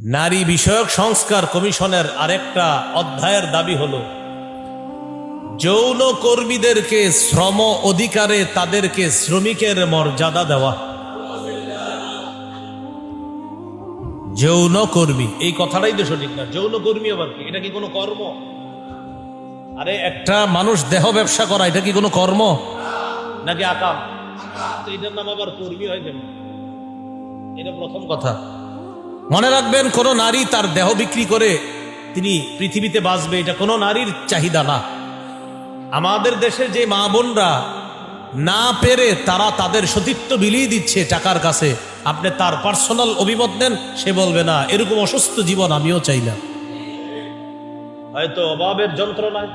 নারী বিষয়ক সংস্কার কমিশনের আরেকটা অধ্যায়ের দাবি হলো যৌন কর্মীদেরকে শ্রম অধিকারে তাদেরকে শ্রমিকের মর্যাদা দেওয়া। যৌন কর্মী এই কথাটাই তো সঠিক না। যৌন কর্মী আবার কি? এটা কি কোনো কর্ম? আরে, একটা মানুষ দেহ ব্যবসা করা, এটা কি কোনো কর্ম? নাকি আকাম? এটার নাম আবার কর্মী হয় কেন? এটা প্রথম কথা। মনে রাখবেন কোন নারী তার দেহ বিক্রি করে তিনি পৃথিবীতে বাঁচবে এটা কোনো নারীর চাহিদা না। আমাদের দেশের যে মা বোনরা না পেরে তারা তাদের সতীত্ব বিলিয়ে দিচ্ছে টাকার কাছে আপনি তার পার্সোনাল অভিমত নেন সে বলবে না এরকম অসুস্থ জীবন আমিও চাই না। হয়তো অভাবের যন্ত্রণায়।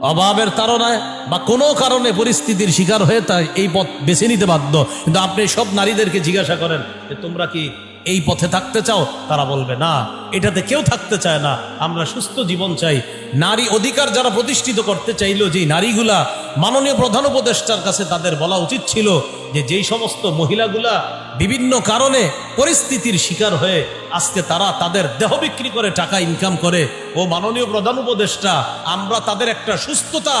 অভাবের তাড়নায় বা কোনো কারণে পরিস্থিতির শিকার হয়ে তাই এই পথ বেছে নিতে বাধ্য। কিন্তু আপনি সব নারীদেরকে জিজ্ঞাসা করেন যে তোমরা কি এই পথে থাকতে চাও? তারা বলবে, না, এটাতে কেউ থাকতে চায় না। আমরা সুস্থ জীবন চাই। নারী অধিকার যারা প্রতিষ্ঠিত করতে চাইলো যে নারীগুলা মাননীয় প্রধান উপদেষ্টার কাছে তাদের বলা উচিত ছিল যে, যেই সমস্ত মহিলাগুলা বিভিন্ন কারণে পরিস্থিতির শিকার হয়ে আজকে তারা তাদের দেহ বিক্রি করে টাকা ইনকাম করে, ও মাননীয় প্রধান উপদেষ্টা, আমরা তাদের একটা সুস্থতা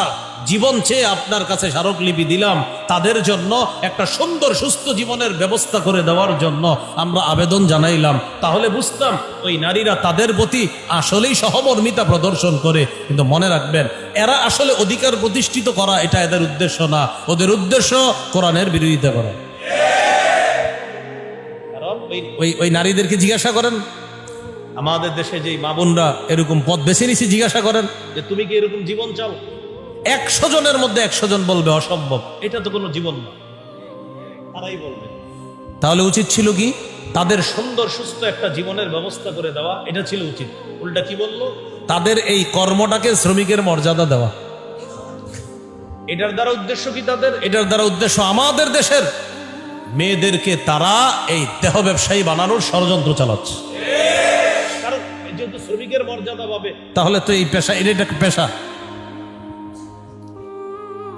জীবন চেয়ে আপনার কাছে স্মারকলিপি দিলাম। তাদের জন্য একটা সুন্দর, সুস্থ জীবনের ব্যবস্থা করে দেওয়ার জন্য আমরা আবেদন জানাইলাম। তাহলে বুঝতাম, ওই নারীরা তাদের প্রতি আসলেই সহমর্মিতা প্রদর্শন করে। কিন্তু মনে রাখবেন, এরা আসলে অধিকার প্রতিষ্ঠিত করা এটা এদের উদ্দেশ্য না। ওদের উদ্দেশ্য কোরআনের বিরোধিতা করা। ওই- ওই নারীদেরকে জিজ্ঞাসা করেন, আমাদের দেশে যে মা এরকম পথ বেছে নিছি জিজ্ঞাসা করেন, যে তুমি কি এরকম জীবন চাও? একশো জনের মধ্যে একশো জন বলবে অসম্ভব। এটা তো কোনো জীবন না। তারাই বলবে। তাহলে উচিত ছিল কি? তাদের সুন্দর সুস্থ একটা জীবনের ব্যবস্থা করে দেওয়া এটা ছিল উচিত। উল্টা কি বলল? তাদের এই কর্মটাকে শ্রমিকের মর্যাদা দেওয়া। এটার দ্বারা উদ্দেশ্য কি তাদের? এটার দ্বারা উদ্দেশ্য আমাদের দেশের মেয়েদেরকে তারা এই দেহ ব্যবসায়ী বানানোর ষড়যন্ত্র চালাচ্ছে। কারণ যেহেতু শ্রমিকের মর্যাদা পাবে। তাহলে তো এই পেশা এটা একটা পেশা।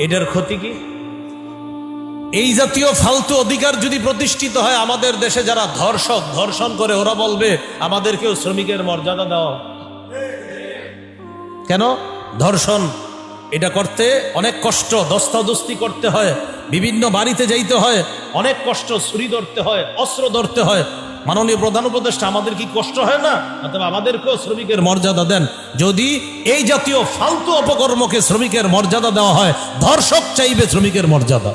এটার ক্ষতি কি? এই জাতীয় ফালতু অধিকার যদি প্রতিষ্ঠিত হয়, আমাদের দেশে যারা ধর্ষক, ধর্ষণ করে, ওরা বলবে, আমাদেরকেও শ্রমিকের মর্যাদা দেওয়া কেন? ধর্ষণ, এটা করতে অনেক কষ্ট, দস্তাদস্তি করতে হয়, বিভিন্ন বাড়িতে যাইতে হয়, অনেক কষ্ট, ছুরি ধরতে হয়, অস্ত্র ধরতে হয়। মাননীয় প্রধান উপদেষ্টা আমাদের কি কষ্ট হয় না? অথবা আমাদেরকেও শ্রমিকের মর্যাদা দেন? যদি এই জাতীয় ফালতু অপকর্মকে শ্রমিকের মর্যাদা দেওয়া হয় ধর্ষক চাইবে শ্রমিকের মর্যাদা।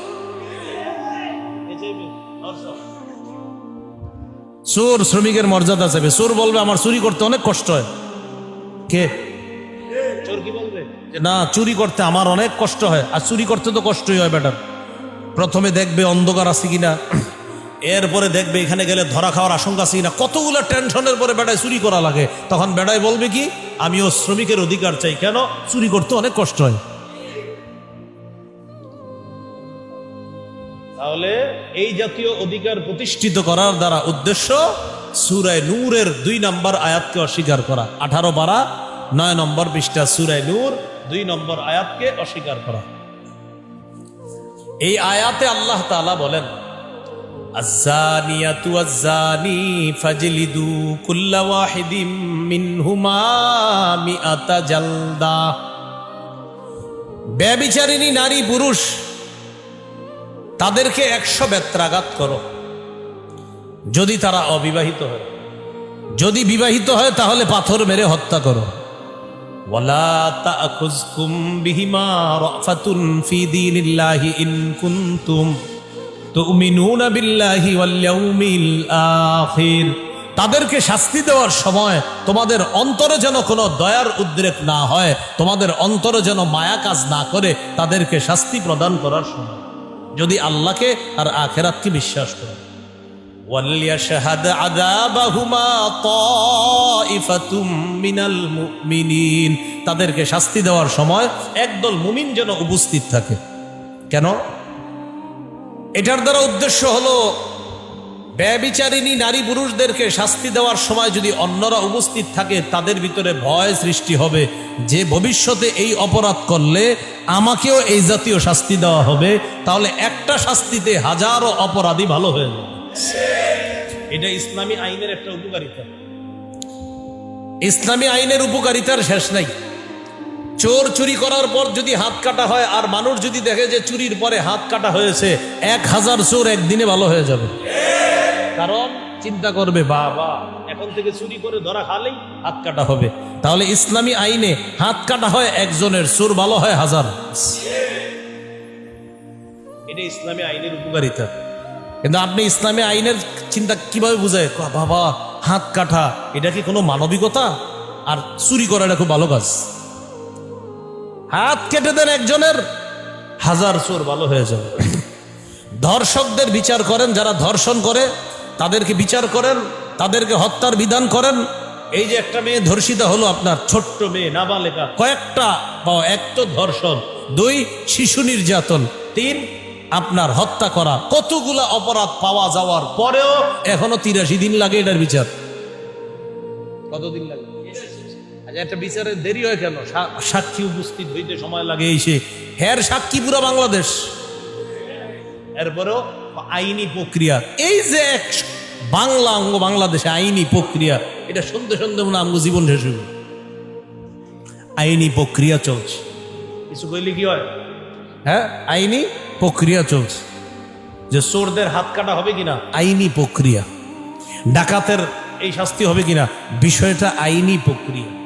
চোর শ্রমিকের মর্যাদা চাইবে। চোর বলবে আমার চুরি করতে অনেক কষ্ট হয়। কে? চোর কি বলবে? না চুরি করতে আমার অনেক কষ্ট হয়। আর চুরি করতে তো কষ্টই হয় ব্যাটার প্রথমে দেখবে অন্ধকার আছে কিনা। এরপরে দেখবে এখানে গেলে ধরা খাওয়ার আশঙ্কা আছে কিনা? কতগুলো টেনশনের পরে বেটায় চুরি করা লাগে। তখন বেটায় বলবে কি, আমিও শ্রমিকের অধিকার চাই। কেন? চুরি করতে অনেক কষ্ট হয়। তাহলে এই জাতীয় অধিকার প্রতিষ্ঠিত করার দ্বারা উদ্দেশ্য সুরায় নূরের দুই নম্বর আয়াতকে অস্বীকার করা। আঠারো বারা, নয় নম্বর পৃষ্ঠা, সুরায় নূর, দুই নম্বর আয়াতকে অস্বীকার করা। এই আয়াতে আল্লাহ তাআলা বলেন الزانية والزاني فاجلدوا كل واحد منهما مئة جلدة ব্যবিচারিণী নারী পুরুষ তাদেরকে একশো বেত্রাঘাত করো যদি তারা অবিবাহিত হয় যদি বিবাহিত হয় তাহলে পাথর মেরে হত্যা করো ওয়ালা তাখুজকুম বিহিমা রাফাতুন ফি দীনিল্লাহি ইন কুনতুম তাদেরকে শাস্তি দেওয়ার সময় তোমাদের অন্তরে যেন কোনো দয়ার উদ্রেক না হয়, তোমাদের অন্তরে যেন মায়া কাজ না করে, তাদেরকে শাস্তি প্রদান করার সময়। যদি আল্লাহকে আর আখেরাতকে বিশ্বাস করে তাদেরকে শাস্তি দেওয়ার সময় একদল মুমিন যেন উপস্থিত থাকে। কেন? এটার দ্বারা উদ্দেশ্য হলো, ব্যবিচারিণী নারী পুরুষদেরকে শাস্তি দেওয়ার সময় যদি অন্যরা উপস্থিত থাকে, তাদের ভিতরে ভয় সৃষ্টি হবে। যে ভবিষ্যতে এই অপরাধ করলে আমাকেও এই জাতীয় শাস্তি দেওয়া হবে, তাহলে একটা শাস্তিতে হাজারো অপরাধী ভালো হয়ে যাবে। এটা ইসলামী আইনের একটা উপকারিতা। ইসলামী আইনের উপকারিতার শেষ নাই। চোর চুরি করার পর যদি হাত কাটা হয়, আর মানুষ যদি দেখে যে চুরির পরে হাত কাটা হয়েছে, এক হাজার চোর একদিনে ভালো হয়ে যাবে। কারণ চিন্তা করবে, বাবা, এখন থেকে চুরি করে ধরা খালেই হাত কাটা হবে। তাহলে ইসলামী আইনে হাত কাটা হয় একজনের, চোর ভালো হয় হাজার। এটা ইসলামী আইনের উপকারিতা। কিন্তু আপনি ইসলামী আইনের চিন্তা কীভাবে বুঝায়? বাবা, হাত কাটা, এটা কি কোনো মানবিকতা? আর চুরি করা এটা খুব ভালো কাজ। হাত কেটে দেন একজনের, হাজার চোর ভালো হয়ে যাবে। ধর্ষকদের বিচার করেন, যারা ধর্ষণ করে, তাদেরকে বিচার করেন, তাদেরকে হত্যার বিধান করেন। এই যে একটা মেয়ে ধর্ষিতা হলো আপনার ছোট্ট মেয়ে নাবালেকা কয়েকটা এক তো ধর্ষণ, দুই শিশু নির্যাতন, তিন আপনার হত্যা করা, কতগুলা অপরাধ পাওয়া যাওয়ার পরেও এখনও তিরাশি দিন লাগে এটার বিচার। কতদিন লাগে? একটা বিচারের দেরি হয় কেন? সাক্ষী উপস্থিত হইতে সময় লাগে এসে হ্যার সাক্ষী পুরো বাংলাদেশ। এরপরেও আইনি প্রক্রিয়া। এই যে এক বাংলা অঙ্গ বাংলাদেশে আইনি প্রক্রিয়া এটা শুনতে শুনতে মনে আমগো জীবন শেষ হইব। আইনি প্রক্রিয়া চলছে। কিছু কইলে কি হয়? হ্যাঁ আইনি প্রক্রিয়া চলছে। যে চোরদের হাত কাটা হবে কিনা? আইনি প্রক্রিয়া। ডাকাতের এই শাস্তি হবে কিনা? বিষয়টা আইনি প্রক্রিয়া।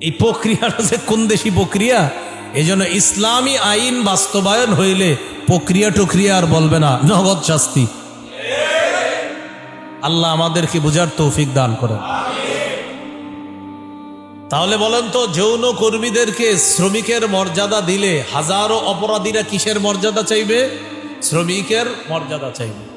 এই প্রক্রিয়াটা যে কোন দেশি প্রক্রিয়া? এই জন্য ইসলামী আইন বাস্তবায়ন হইলে প্রক্রিয়া টক্রিয়া আর বলবে না, নগদ শাস্তি। আল্লাহ আমাদেরকে বোঝার তৌফিক দান করেন। তাহলে বলেন তো, যৌন কর্মীদেরকে শ্রমিকের মর্যাদা দিলে হাজারো অপরাধীরা কিসের মর্যাদা চাইবে? শ্রমিকের মর্যাদা চাইবে।